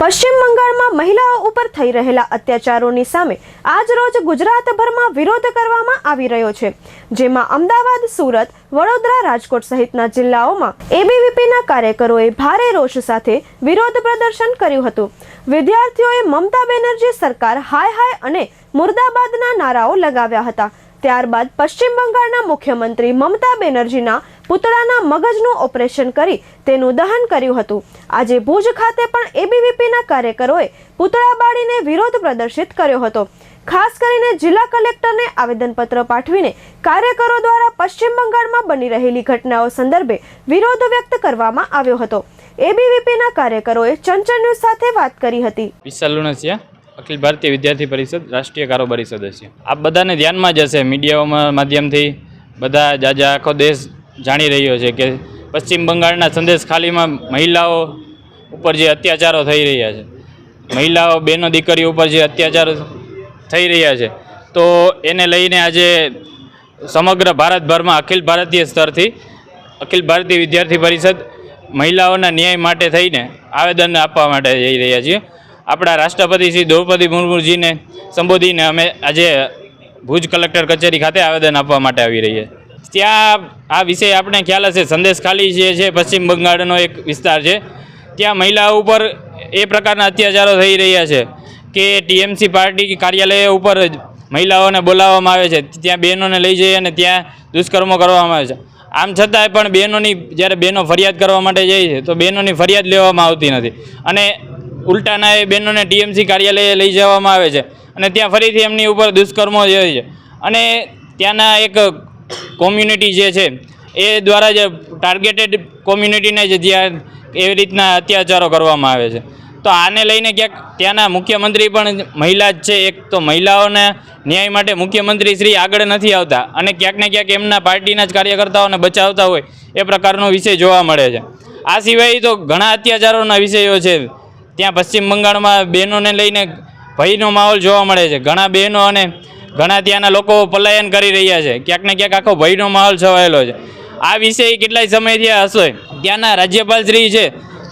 પશ્ચિમ બંગાળમાં મહિલાઓ ઉપર થઈ રહેલા અત્યાચારોની સામે આજ રોજ ગુજરાતભરમાં વિરોધ કરવામાં આવી રહ્યો છે. જેમાં અમદાવાદ, સુરત, વડોદરા, રાજકોટ સહિતના જિલ્લાઓમાં એબીવીપીના કાર્યકરોએ ભારે રોષ સાથે વિરોધ પ્રદર્શન કર્યું હતું. વિદ્યાર્થીઓએ મમતા બેનર્જી સરકાર હાય હાય અને મુર્દાબાદના નારાઓ લગાવ્યા હતા. ત્યારબાદ પશ્ચિમ બંગાળના મુખ્યમંત્રી મમતા બેનર્જીના પૂતળાના મગજનું ઓપરેશન કરી તેનું દહન કર્યું હતું. આજે ભુજ ખાતે પણ એબીવીપીના કાર્યકરોએ પૂતળા બાળીને વિરોધ પ્રદર્શિત કર્યો હતો. ખાસ કરીને જિલ્લા કલેક્ટરને આવેદનપત્ર પાઠવીને કાર્યકરો દ્વારા પશ્ચિમ બંગાળમાં બની રહેલી ઘટનાઓ સંદર્ભે વિરોધ વ્યક્ત કરવામાં આવ્યો હતો. એબીવીપીના કાર્યકરોએ ચંચલ ન્યૂઝ સાથે વાત કરી હતી. વિશાલ લુણસિયા, અખિલ ભારતીય વિદ્યાર્થી પરિષદ, રાષ્ટ્રીય કારોબારી સદસ્ય. આ બધાને ધ્યાનમાં જશે મીડિયાઓમાં માધ્યમથી બધા જાજા આખો દેશ જાણી રહ્યો છે કે પશ્ચિમ બંગાળના સંદેશ ખાલીમાં મહિલાઓ ઉપર જે અત્યાચારો થઈ રહ્યા છે. મહિલાઓ, બહેનો, દીકરીઓ ઉપર જે અત્યાચારો થઈ રહ્યા છે. તો એને લઈને આજે સમગ્ર ભારતભરમાં અખિલ ભારતીય સ્તરથી, અખિલ ભારતીય વિદ્યાર્થી પરિષદ મહિલાઓના ન્યાય માટે થઈને આવેદન આપવા માટે જઈ રહ્યા છીએ. આપણા રાષ્ટ્રપતિ શ્રી દ્રૌપદી મુર્મુજીને સંબોધીને અમે આજે ભુજ કલેક્ટર કચેરી ખાતે આવેદન આપવા માટે આવી રહ્યા ત્યાં આ વિષય આપણે ખ્યાલ હશે. સંદેશ ખાલી જે છે, પશ્ચિમ બંગાળનો એક વિસ્તાર છે. ત્યાં મહિલાઓ ઉપર એ પ્રકારના અત્યાચારો થઈ રહ્યા છે કે ટીએમસી પાર્ટી કાર્યાલય ઉપર મહિલાઓને બોલાવવામાં આવે છે. ત્યાં બહેનોને લઈ જઈ અને ત્યાં દુષ્કર્મો કરવામાં આવે છે. આમ છતાંય પણ બહેનોની, જ્યારે બહેનો ફરિયાદ કરવા માટે જાય છે, તો બહેનોની ફરિયાદ લેવામાં આવતી નથી. અને ઉલટાના એ બહેનોને ટીએમસી કાર્યાલયે લઈ જવામાં આવે છે. અને ત્યાં ફરીથી એમની ઉપર દુષ્કર્મો જાય છે. અને ત્યાંના એક કોમ્યુનિટી જે છે, એ દ્વારા જે ટાર્ગેટેડ કોમ્યુનિટીને જે જ્યાં એવી રીતના અત્યાચારો કરવામાં આવે છે. તો આને લઈને ક્યાંક ત્યાંના મુખ્યમંત્રી પણ મહિલા જ છે, એક તો મહિલાઓને ન્યાય માટે મુખ્યમંત્રી શ્રી આગળ નથી આવતા અને ક્યાંક ને ક્યાંક એમના પાર્ટીના જ કાર્યકર્તાઓને બચાવતા હોય એ પ્રકારનો વિષય જોવા મળે છે. આ સિવાય તો ઘણા અત્યાચારોના વિષયો છે. ત્યાં પશ્ચિમ બંગાળમાં બહેનોને લઈને ભયનો માહોલ જોવા મળે છે. ઘણા બહેનો અને ઘણા ત્યાંના લોકો પલાયન કરી રહ્યા છે. ક્યાંક ને ક્યાંક આખો ભયનો માહોલ છવાયેલો છે. આ વિષય કેટલાય સમયથી હશે? ત્યાંના રાજ્યપાલ શ્રી છે,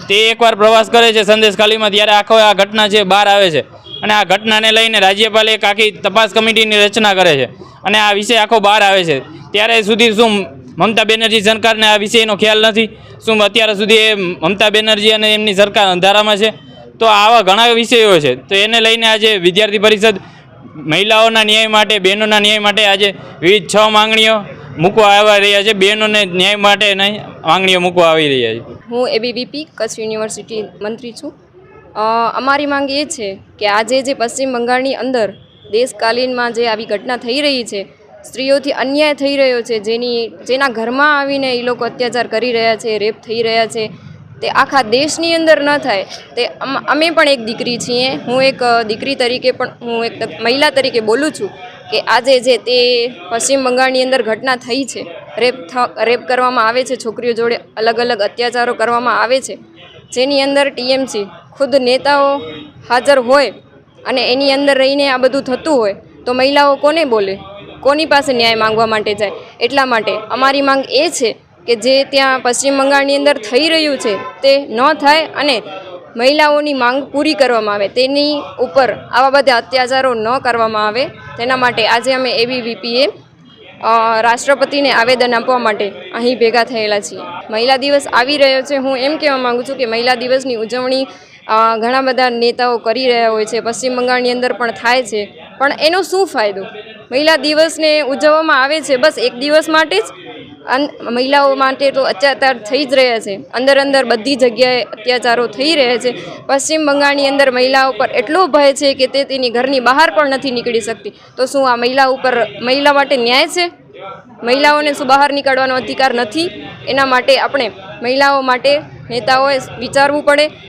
તે એકવાર પ્રવાસ કરે છે સંદેશ ખાલીમાં, ત્યારે આખો આ ઘટના છે, બહાર આવે છે. અને આ ઘટનાને લઈને રાજ્યપાલ એક આખી તપાસ કમિટીની રચના કરે છે. અને આ વિષય આખો બહાર આવે છે. ત્યારે સુધી શું મમતા બેનર્જી સરકારને આ વિષયનો ખ્યાલ નથી? શું અત્યાર સુધી એ મમતા બેનર્જી અને એમની સરકાર અંધારામાં છે? તો આવા ઘણા વિષયો છે. તો એને લઈને આજે વિદ્યાર્થી પરિષદ મહિલાઓના ન્યાય માટે, બહેનોના ન્યાય માટે આજે વિવિધ છ માંગણીઓ મૂકવા આવી રહ્યા છે. બહેનોને ન્યાય માટે માંગણીઓ મૂકવા આવી રહ્યા છે. હું એબીવીપી, કચ્છ યુનિવર્સિટી મંત્રી છું. અમારી માંગ એ છે કે આજે જે પશ્ચિમ બંગાળની અંદર દેશકાલીનમાં જે આવી ઘટના થઈ રહી છે, સ્ત્રીઓથી અન્યાય થઈ રહ્યો છે, જેની, જેના ઘરમાં આવીને એ લોકો અત્યાચાર કરી રહ્યા છે, રેપ થઈ રહ્યા છે તે આખા દેશની અંદર ન થાય. તે અમ- પણ એક દીકરી છીએ. હું એક દીકરી તરીકે પણ, હું એક મહિલા તરીકે બોલું છું કે આજે જે તે પશ્ચિમ બંગાળની અંદર ઘટના થઈ છે, રેપ રેપ કરવામાં આવે છે, છોકરીઓ જોડે અલગ અલગ અત્યાચારો કરવામાં આવે છે, જેની અંદર ટીએમસી ખુદ નેતાઓ હાજર હોય અને એની અંદર રહીને આ બધું થતું હોય, તો મહિલાઓ કોને બોલે? કોની પાસે ન્યાય માંગવા માટે જાય? એટલા માટે અમારી માંગ એ છે કે જે ત્યાં પશ્ચિમ બંગાળની અંદર થઈ રહ્યું છે, તે ન થાય અને મહિલાઓની માંગ પૂરી કરવામાં આવે. તેની ઉપર આવા બધા અત્યાચારો ન કરવામાં આવે. તેના માટે આજે અમે એબીવીપીએ રાષ્ટ્રપતિને આવેદન આપવા માટે અહીં ભેગા થયેલા છીએ. મહિલા દિવસ આવી રહ્યો છે. હું એમ કહેવા માગું છું કે મહિલા દિવસની ઉજવણી ઘણા બધા નેતાઓ કરી રહ્યા હોય છે. પશ્ચિમ બંગાળની અંદર પણ થાય છે. પણ એનો શું ફાયદો? મહિલા દિવસને ઉજવવામાં આવે છે બસ એક દિવસ માટે જ? મહિલાઓ માટે તો અત્યાચાર થઈ જ રહ્યા છે. અંદર અંદર બધી જગ્યાએ અત્યાચારો થઈ રહ્યા છે. પશ્ચિમ બંગાળની અંદર મહિલાઓ પર એટલો ભય છે કે તે તેની ઘરની બહાર પણ નથી નીકળી શકતી. તો શું આ મહિલા ઉપર મહિલા માટે ન્યાય છે? મહિલાઓને શું બહાર નીકળવાનો અધિકાર નથી? એના માટે આપણે મહિલાઓ માટે નેતાઓએ વિચારવું પડે.